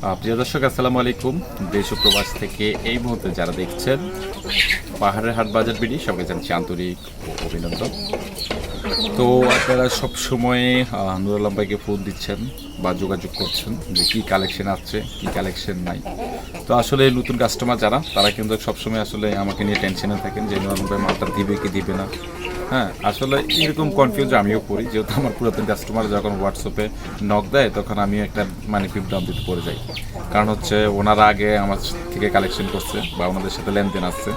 প্রিয় দর্শক, আসসালামু আলাইকুম। দেশ প্রবাস থেকে এই মুহূর্তে যারা দেখছেন, পাহাড়ের হাট বাজার বিডি, সবাইকে জানাচ্ছি আন্তরিক অভিনন্দন। তো আপনারা সব সময় নুর আলম ভাইকে ফোন দিচ্ছেন বা যোগাযোগ করছেন যে কী কালেকশন আছে, কী কালেকশন নাই। তো আসলে নতুন কাস্টমার যারা, তারা কিন্তু সবসময় আসলে আমাকে নিয়ে টেনশনে থাকেন যে নুর ভাই মালটা দিবে কি দিবে না। হ্যাঁ আসলে এরকম কনফিউজ আমিও করি। যেহেতু আমার পুরাতন কাস্টমার যখন হোয়াটসঅ্যাপে নক দেয়, তখন আমি একটা মানে বিভ্রাম দিতে পড়ে যাই। কারণ হচ্ছে ওনারা আগে আমার থেকে কালেকশন করছে বা ওনাদের সাথে লেনদেন আসছে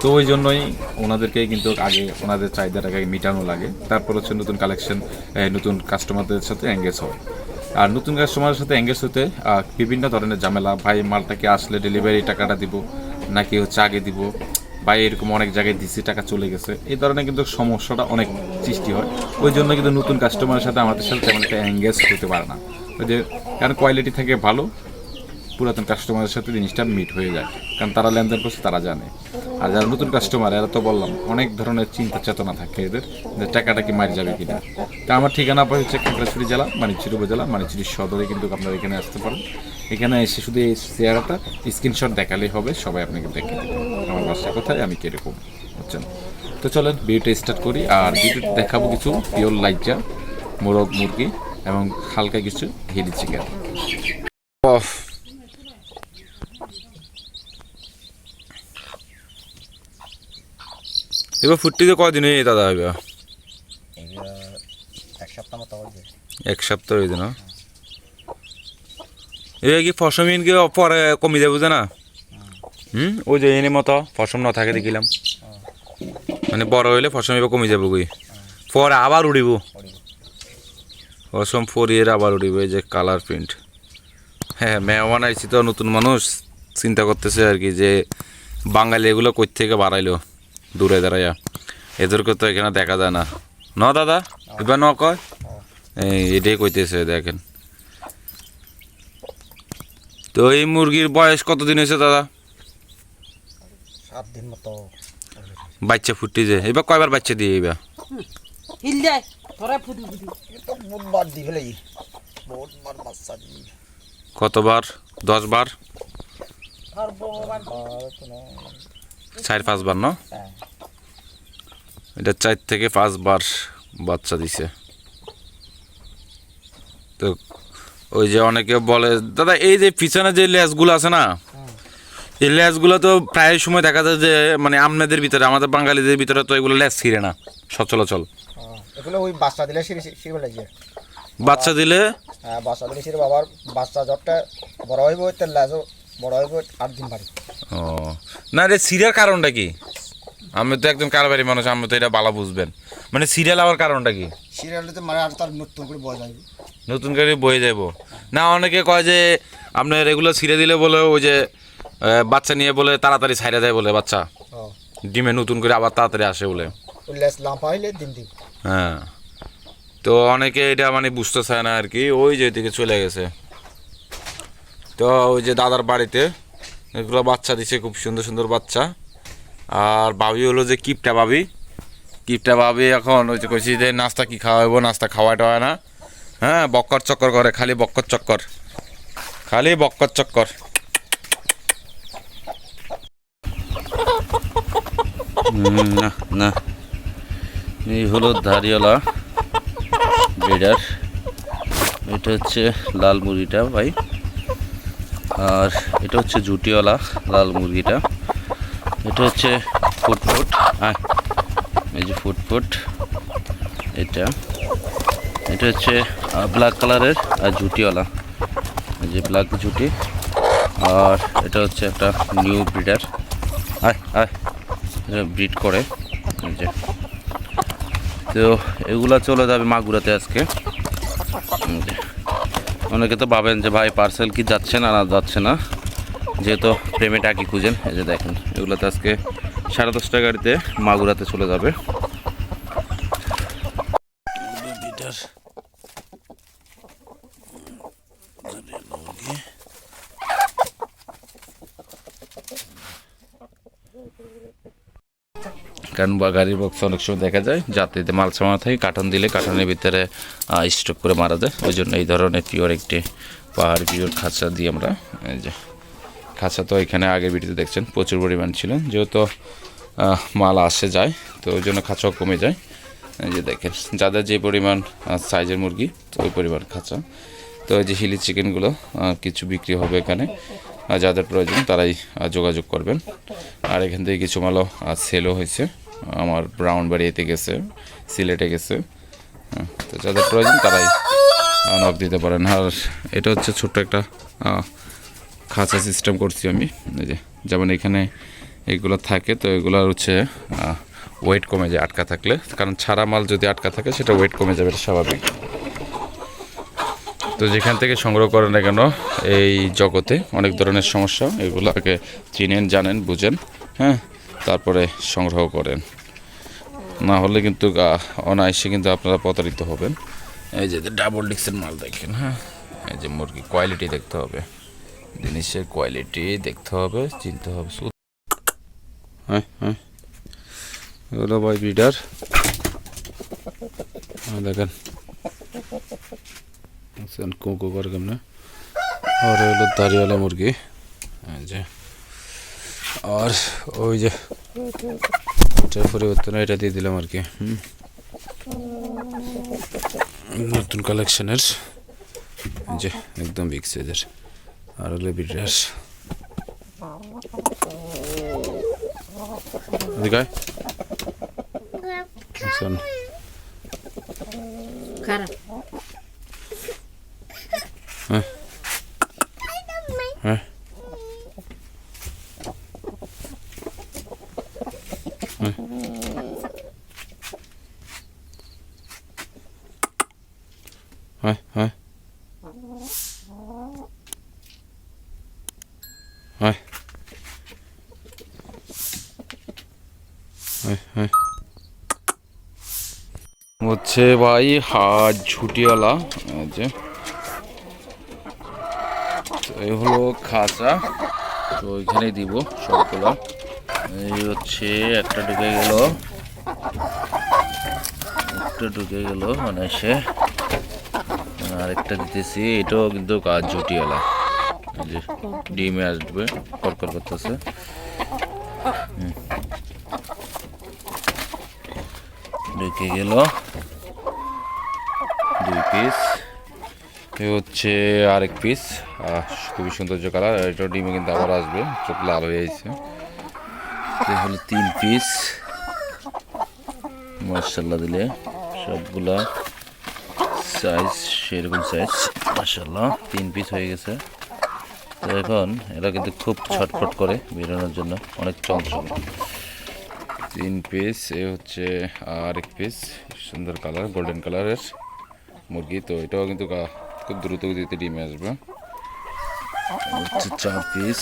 তো ওই জন্যই ওনাদেরকে কিন্তু আগে ওনাদের চাহিদাটাকে মেটানো লাগে। তারপর হচ্ছে নতুন কালেকশন নতুন কাস্টমারদের সাথে এঙ্গেজ হয়। আর নতুন কাস্টমারের সাথে এঙ্গেজ হতে বিভিন্ন ধরনের ঝামেলা, ভাই মালটাকে আসলে ডেলিভারি টাকাটা দিব, নাকি হচ্ছে আগে দিব? বা এরকম অনেক জায়গায় দিছি, টাকা চলে গেছে। এই ধরনের কিন্তু সমস্যাটা অনেক সৃষ্টি হয়। ওই জন্য কিন্তু নতুন কাস্টমারের সাথে আমাদের সাথে তেমন একটা এঙ্গেজ হতে পারে না। ওই যে, কারণ কোয়ালিটি থাকে ভালো পুরাতন কাস্টমারের সাথে জিনিসটা মিট হয়ে যায়। কারণ তারা লেনদেন করছে, তারা জানে। আর যারা নতুন কাস্টমার এরা তো বললাম, অনেক ধরনের চিন্তা চেতনা থাকে এদের, যে টাকাটা কি মারি যাবে কিনা। তা আমার ঠিকানা পাই হচ্ছে খাগড়াছড়ি জেলা মানিকচুরি উপজেলা মানিকচুরি সদরে কিন্তু আপনারা এখানে আসতে পারেন। এখানে এসে শুধু এই চেহারাটা স্ক্রিনশট দেখালেই হবে, সবাই আপনাকে দেখে দেবে আমার বাসা কোথায়, আমি কীরকম, বুঝছেন? তো চলেন ভিডিওটা স্টার্ট করি, আর ভিডিওতে দেখাবো কিছু পিওর লাইজা মোরগ মুরগি, এবং হালকা কিছু হিলি চিকেন। এবার ফুটটিতে কদিন হয়ে দাদা হবে এক সপ্তাহ হয়েছে না? এবার কি ফসমিন কি পরে কমে যাবে যে না? হুম? ওই যে এনে মতো ফসম না থাকে দেখিলাম। মানে বড় হইলে ফসম এবার কমে যাবে কই? পরে আবার উড়িব। ফসম ফরিয়ে আবার উড়িব এই যে কালার প্রিন্ট হ্যাঁ মেহমান আইছি তো নতুন মানুষ। চিন্তা করতেছে আর কি যে বাঙালি এগুলো কই থেকে বাড়াইলো? দূরে দাঁড়াইয়া। এদেরকে তো এখানে দেখা যায় না। ন দাদা? এবার ন কয়? এই এটাই কইতেছে দেখেন। তো এই মুরগির বয়স কতদিন হয়েছে দাদা? সাত দিন মতো। বাচ্চা ফুটি যে এবার কয়বার বাচ্চা দিয়ে এবার হিল যায় তোরা ফুটি ফুটি তো বুধবার দি ফেলে। বুধবার বাচ্চা দি। কতবার? দশ বার। আর চার পাঁচবার ন? হ্যাঁ। এটা চার থেকে পাঁচবার বাচ্চা দিছে। তো ওই যে অনেকে বলে দাদা এই যে পিছনে যে লেজগুলো আছে না এই লেজগুলো তো প্রায় সময় দেখা যায় যে মানে আপনাদের ভিতরে আমাদের বাঙালিদের ভিতরে তো এগুলো লেজ ছিঁড়ে না সচলাচল। এগুলো ওই বাচ্চা দিলে বাচ্চা হ্যাঁ বাচ্চা দিলে বাবার বাচ্চা জ্বরটা বড় হইব লাজও বড় হইব আট দিন বাড়ি। ও না রে সিরিয়ার কারণটা কি? আমি তো একদম কারবারি মানুষ আমি তো এটা ভালো বুঝবেন। মানে সিরিয়াল হওয়ার কারণটা কি? সিরিয়ালতে মানে আর তার নতুন করে বয় যাবে নতুন করে বয়ে যাব না অনেকে কয় যে আপনার রেগুলার ছিঁড়ে দিলে বলে ওই যে বাচ্চা নিয়ে বলে তাড়াতাড়ি ছাইড়া দেয় বলে বাচ্চা। ডিমে নতুন করে আবার তাড়াতাড়ি আসে বলে। হ্যাঁ। তো অনেকে এটা মানে বুঝতে চায় না আর কি ওই যে দিকে চলে গেছে। তো ওই যে দাদার বাড়িতে এগুলো বাচ্চা দিছে খুব সুন্দর সুন্দর বাচ্চা। আর বাবি হলো যে কিপটা বাবি কিপটা ভাবি এখন ওই যে কইছি যে নাস্তা কি খাওয়াবো নাস্তা খাওয়াই টাওয়ায় না। হ্যাঁ বক্কর চক্কর করে, খালি বক্কর চক্কর। খালি বক্কর চক্কর। না না। এই হলো দাড়িওয়ালা ব্রিডার। এটা হচ্ছে লাল মুরগিটা ভাই। আর এটা হচ্ছে জুটিওয়ালা লাল মুরগিটা। এটা হচ্ছে ফুটফুট এই যে ফুটফুট, এটা। এটা হচ্ছে ব্ল্যাক কালারের আর জুটিওয়ালা এই যে ব্ল্যাক জুটি আর এটা হচ্ছে একটা নিউ ব্রিডার আয় আয় ব্রিড করে যে। তো এগুলা চলে যাবে মাগুরাতে আজকে। অনেকে তো ভাবেন যে, ভাই পার্সেল কি যাচ্ছে না না যাচ্ছে না। যেহেতু প্রেমে টাকি খুঁজেন এই যে দেখেন এগুলোতে আজকে সাড়ে দশটা গাড়িতে মাগুরাতে চলে যাবে। কারণ বা গাড়ির বক্স অনেক সময় দেখা যায় যাত্রীতে মাল সামানো থাকে কার্টন দিলে কার্টনের ভিতরে স্টক করে মারা যায়। ওই জন্য এই ধরনের পিওর একটি পাহাড় পিওর খাঁচা দিয়ে আমরা এই যে খাঁচা তো এখানে আগের ভিডিওতে দেখছেন প্রচুর পরিমাণ ছিল। যেহেতু মাল আসে যায় তো ওই জন্য খাঁচাও কমে যায়। এই যে দেখেন যাদের যে পরিমাণ সাইজের মুরগি ওই পরিমাণ খাঁচা। তো এই যে হিলি চিকেনগুলো কিছু বিক্রি হবে এখানে। যাদের প্রয়োজন তারাই যোগাযোগ করবেন। আর এখান থেকে কিছু মালও সেলও হয়েছে। আমার ব্রাউন বাড়িতে গেছে সিলেটে গেছে। হ্যাঁ, তো যাদের প্রয়োজন তারাই নক দিতে পারেন। আর এটা হচ্ছে ছোট্ট একটা খাঁচা সিস্টেম করছি আমি। এই যে, যেমন এখানে এগুলো থাকে, তো এগুলো হচ্ছে ওয়েট কমে যায় আটকা থাকলে। কারণ ছাড়া মাল যদি আটকা থাকে, সেটা ওয়েট কমে যাবে স্বাভাবিক। তো যেখান থেকে সংগ্রহ করেন না কেন, এই জগতে অনেক ধরনের সমস্যা এগুলো আগে চিনেন, জানেন, বুঝেন হ্যাঁ তারপরে সংগ্রহ করেন। না হলে কিন্তু অনায়াসে কিন্তু আপনারা প্রতারিত হবেন। এই যে ডাবল ডিক্সের মাল দেখেন হ্যাঁ এই যে মুরগি কোয়ালিটি দেখতে হবে। জিনিসের কোয়ালিটি দেখতে হবে, চিনতে হবে। হ্যাঁ হ্যাঁ এগুলো বাই ব্রিডার দেখেন। কুকু করে কেমনে? আর হলো দাড়িওয়ালা মুরগি। যে। আর ওই যে, এটার পরিবর্তনে এটা দিয়ে দিলাম আর কি। নতুন কালেকশনের যে, একদম বিগ সাইজের Hallebileceğiz. Hadi gel. Sen. Huh? Huh? Huh? Huh? Huh? হচ্ছে ভাই, হাত ঝুটিওয়ালা যে। এই হলো খাঁচা, তো ওইখানেই দিব সবগুলো। এই হচ্ছে একটা ঢুকে গেল, একটা ঢুকে গেল মানে সে আরেকটা দিতেছি, এটাও কিন্তু কাজ ঝুটিওয়ালা। এই যে, ডিমে আসবে করকর করতেছে। ঢুকে গেল। পিস এ হচ্ছে আরেক পিস খুবই সৌন্দর্য কালার এটা ডিমে কিন্তু আবার আসবে। চোখ লাল হয়ে এ হলো তিন পিস মার্শাল্লাহ দিলে সবগুলা সাইজ সেরকম সাইজ মার্শাল্লাহ তিন পিস হয়ে গেছে। তো এখন এরা কিন্তু খুব ছটফট করে বেরোনোর জন্য। অনেক চঞ্চল। তিন পিস এ হচ্ছে আরেক পিস সুন্দর কালার গোল্ডেন কালারের মুরগি, তো এটাও কিন্তু খুব দ্রুত গতিতে ডিমে আসবে। চার পিস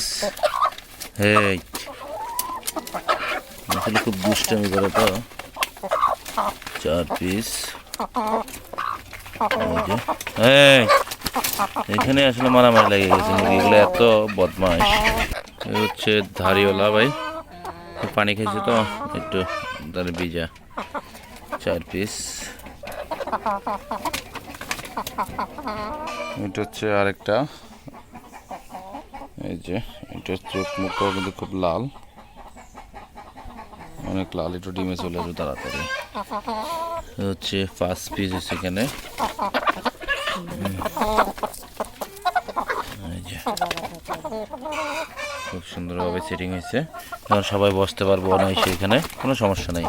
আসলে খুব দুষ্টামি করে তো। চার পিস এই এখানে আসলে মারামারি লেগে গেছে মুরগিগুলো এত বদমাস হচ্ছে ধারিওয়ালা ভাই। পানি খেয়েছে তো, একটু তাহলে ভিজা। চার পিস এটা হচ্ছে আরেকটা। এই যে, এটা চোখ মুখটাও কিন্তু খুব লাল। অনেক লাল, একটু ডিমে চলে আসবে তাড়াতাড়ি। হচ্ছে ফার্স্ট পিস হচ্ছে এখানে। খুব সুন্দরভাবে সেটিং হয়েছে। সবাই বসতে পারব অনায়াসে এখানে, কোনো সমস্যা নেই।